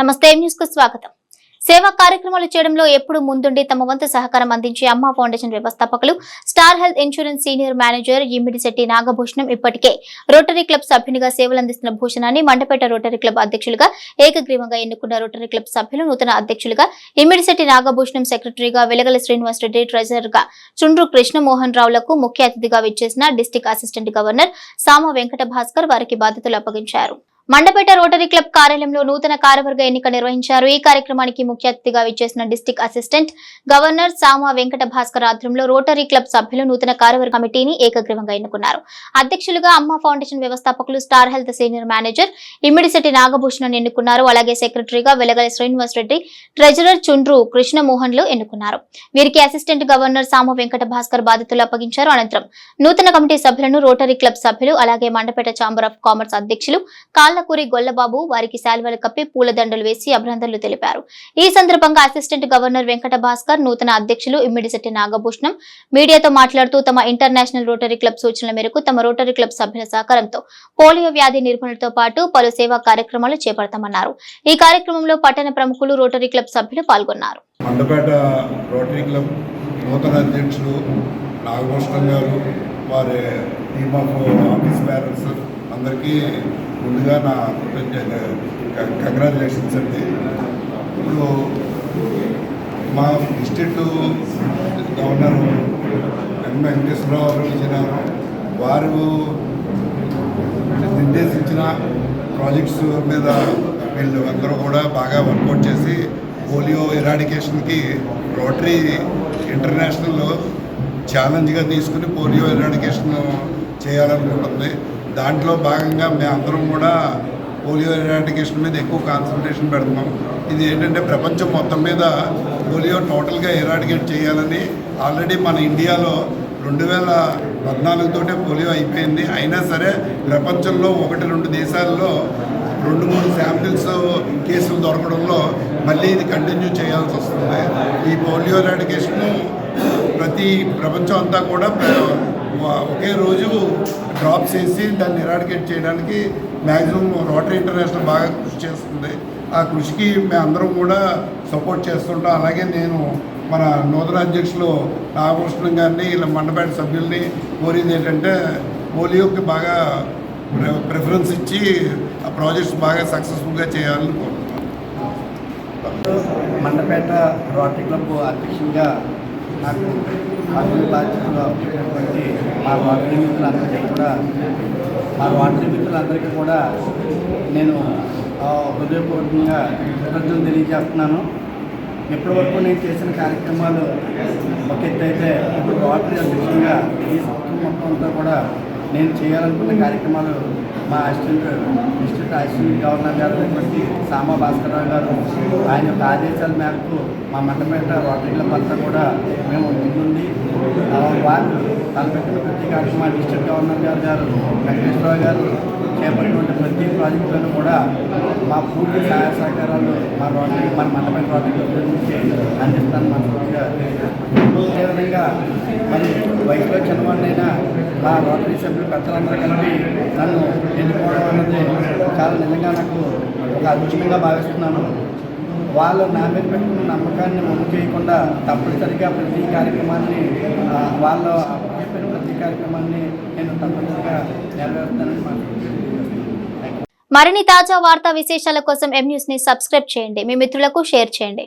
నమస్తే న్యూస్కు స్వాగతం. సేవా కార్యక్రమాలు చేయడంలో ఎప్పుడు ముందుండి తమ వంతు సహకారం అందించే అమ్మ ఫౌండేషన్ వ్యవస్థాపకులు star health insurance senior manager Immidisetti Nagabhushanam ఇప్పటికే రోటరీ క్లబ్ సభ్యునిగా సేవలు అందిస్తున్న భూషణాన్ని మండపేట రోటరీ క్లబ్ అధ్యక్షులుగా ఏకగ్రీవంగా ఎన్నుకున్న రోటరీ క్లబ్ సభ్యులు నూతన అధ్యక్షులుగా ఇమ్మిడిశెట్టి నాగభూషణం సెక్రటరీగా వెలగల శ్రీనివాస్ రెడ్డి ట్రెజరర్గా చుండ్రు కృష్ణమోహన్ రావులకు ముఖ్య అతిథిగా విచ్చేసిన డిస్టిక్ అసిస్టెంట్ గవర్నర్ సామ వెంకట భాస్కర్ వారికి బాధ్యతలు అప్పగించారు. మండపేట రోటరీ క్లబ్ కార్యాలయంలో నూతన కార్యవర్గ ఎన్నిక నిర్వహించారు. ఈ కార్యక్రమానికి ముఖ్య అతిథిగా విచ్చేసిన district assistant governor Sama Venkata Bhaskar ఆధ్వర్యంలో రోటరీ క్లబ్ సభ్యులు నూతన కార్యవర్గ కమిటీని ఏకగ్రీవంగా ఎన్నుకున్నారు. అధ్యక్షులుగా అమ్మ ఫౌండేషన్ వ్యవస్థాపకులు star health senior manager Immidisetti Nagabhushan ఎన్నుకున్నారు. అలాగే సెక్రటరీగా వెలగల శ్రీనివాస్ రెడ్డి ట్రెజరర్ చుండ్రు కృష్ణమోహన్లు ఎన్నుకున్నారు. వీరికి అసిస్టెంట్ గవర్నర్ సామ వెంకట భాస్కర్ బాధ్యతలు అప్పగించారు. అనంతరం నూతన కమిటీ సభ్యులను రోటరీ క్లబ్ సభ్యులు అలాగే మండపేట ఛాంబర్ ఆఫ్ కామర్స్ అధ్యక్షులు పాలకూరి గొల్లబాబు వారికి శాల్వలు కప్పి పూలదండలు వేసి అభినందనలు తెలిపారు. ఈ సందర్భంగా అసిస్టెంట్ గవర్నర్ వెంకట భాస్కర్ నూతన అధ్యక్షులు ఇమ్మిడిశెట్టి నాగభూషణం మీడియాతో మాట్లాడుతూ తమ ఇంటర్నేషనల్ రోటరీ క్లబ్ సూచనల మేరకు తమ రోటరీ క్లబ్ సభ్యుల సహకారంతో పోలియో వ్యాధి నిర్మూలనతో పాటు పలు సేవా కార్యక్రమాలు చేపడతామన్నారు. ఈ కార్యక్రమంలో పట్టణ ప్రముఖులు రోటరీ క్లబ్ సభ్యులు పాల్గొన్నారు. మండపేట రోటరీ క్లబ్ నూతన అధ్యక్షులు నాగభూషణం గారు వారి టీమ్ ఆఫ్ ఆఫీస్ బ్యారర్స్ అందరికీ ముందుగా నా కంగ్రాచులేషన్స్ అండి. ఇప్పుడు మా డిస్ట్రిక్ట్ గవర్నర్ ఎం వెంకటేశ్వరరావు గారు విజయనగరం వారు నిర్దేశించిన ప్రాజెక్ట్స్ మీద వీళ్ళు అందరూ కూడా బాగా వర్కౌట్ చేసి పోలియో ఎరాడికేషన్కి రోటరీ ఇంటర్నేషనల్ ఛాలెంజ్గా తీసుకుని పోలియో ఎరాడికేషన్ చేయాలనుకుంటుంది. దాంట్లో భాగంగా మేము అందరం కూడా పోలియో ఎరాడికేషన్ మీద ఎక్కువ కాన్సన్ట్రేషన్ పెడుతున్నాం. ఇది ఏంటంటే ప్రపంచం మొత్తం మీద పోలియో టోటల్గా ఎరాడికేట్ చేయాలని ఆల్రెడీ మన ఇండియాలో రెండు వేల పద్నాలుగుతోటే పోలియో అయిపోయింది. అయినా సరే ప్రపంచంలో ఒకటి రెండు దేశాల్లో రెండు మూడు శాంపిల్స్ కేసులు దొరకడంలో మళ్ళీ ఇది కంటిన్యూ చేయాల్సి వస్తుంది. ఈ పోలియో ఎరాడికేషన్ ప్రతి ప్రపంచం అంతా కూడా ఒకే రోజు డ్రాప్స్ వేసి దాన్ని ఎరాడికేట్ చేయడానికి మ్యాక్సిమం రోటరీ ఇంటర్నేషనల్ బాగా కృషి చేస్తుంది. ఆ కృషికి మేము అందరం కూడా సపోర్ట్ చేస్తుంటాం. అలాగే నేను మన నూతన అధ్యక్షులు నాగభూషణం గారిని ఇలా మండపేట సభ్యుల్ని కోరింది ఏంటంటే పోలియోకి బాగా ప్రిఫరెన్స్ ఇచ్చి ఆ ప్రాజెక్ట్స్ బాగా సక్సెస్ఫుల్గా చేయాలని కోరుతున్నాను మండపేట రోటరీ క్లబ్ అధ్యక్షుడిగా నాకు అభివృద్ధి బాధ్యతలు అప్పచెప్పినటువంటి మా రోటరీ మిత్రులందరికీ కూడా మా రోటరీ మిత్రులందరికీ కూడా నేను హృదయపూర్వకంగా కృతజ్ఞతలు తెలియజేస్తున్నాను. ఇప్పటి వరకు నేను చేసిన కార్యక్రమాలు ఒక ఎత్తు అయితే ఇప్పుడు రోటరీ అధ్యక్షుడిగా ఈ సంవత్సరం మొత్తం అంతా కూడా నేను చేయాలనుకున్న కార్యక్రమాలు మా అసిస్టెంట్ డిస్ట్రిక్ట్ అసిస్టెంట్ గవర్నర్ గారు అయినటువంటి సామా భాస్కరరావు గారు ఆయన యొక్క ఆదేశాల మేరకు మా మండపేట రోటరీల క్లబ్ కూడా మేము ముందుండి వారు తలపెట్టిన ప్రతి కార్యక్రమం డిస్ట్రిక్ట్ గవర్నర్ గారు గారు వెంకటేశ్వరరావు గారు చేపట్టినటువంటి ప్రతి ప్రాజెక్టులను కూడా మా పూర్తి సహాయ సహకారాలు మా రోడ్డు మన మండపేట ప్రాజెక్టు గురించి నుంచి అందిస్తాను మనస్ఫూర్తిగా అదేవిధంగా మరి వయసులో చిన్నవాడినైనా మా రోటరీ సభ్యులు పెద్దలందరూ కలిపి నన్ను ఎన్నుకోవడం అనేది చాలా నిజంగా నాకు ఒక అదృష్టంగా భావిస్తున్నాను. వాళ్ళు నా మీద పెట్టుకున్న నమ్మకాన్ని మొమ్ము చేయకుండా తప్పనిసరిగా ప్రతి కార్యక్రమాన్ని వాళ్ళ కార్యక్రమాన్ని నేను తప్పనిసరిగా నెరవేరుతానని మరిన్ని తాజా వార్తా విశేషాల కోసం ఎం న్యూస్ని సబ్స్క్రైబ్ చేయండి. మీ మిత్రులకు షేర్ చేయండి.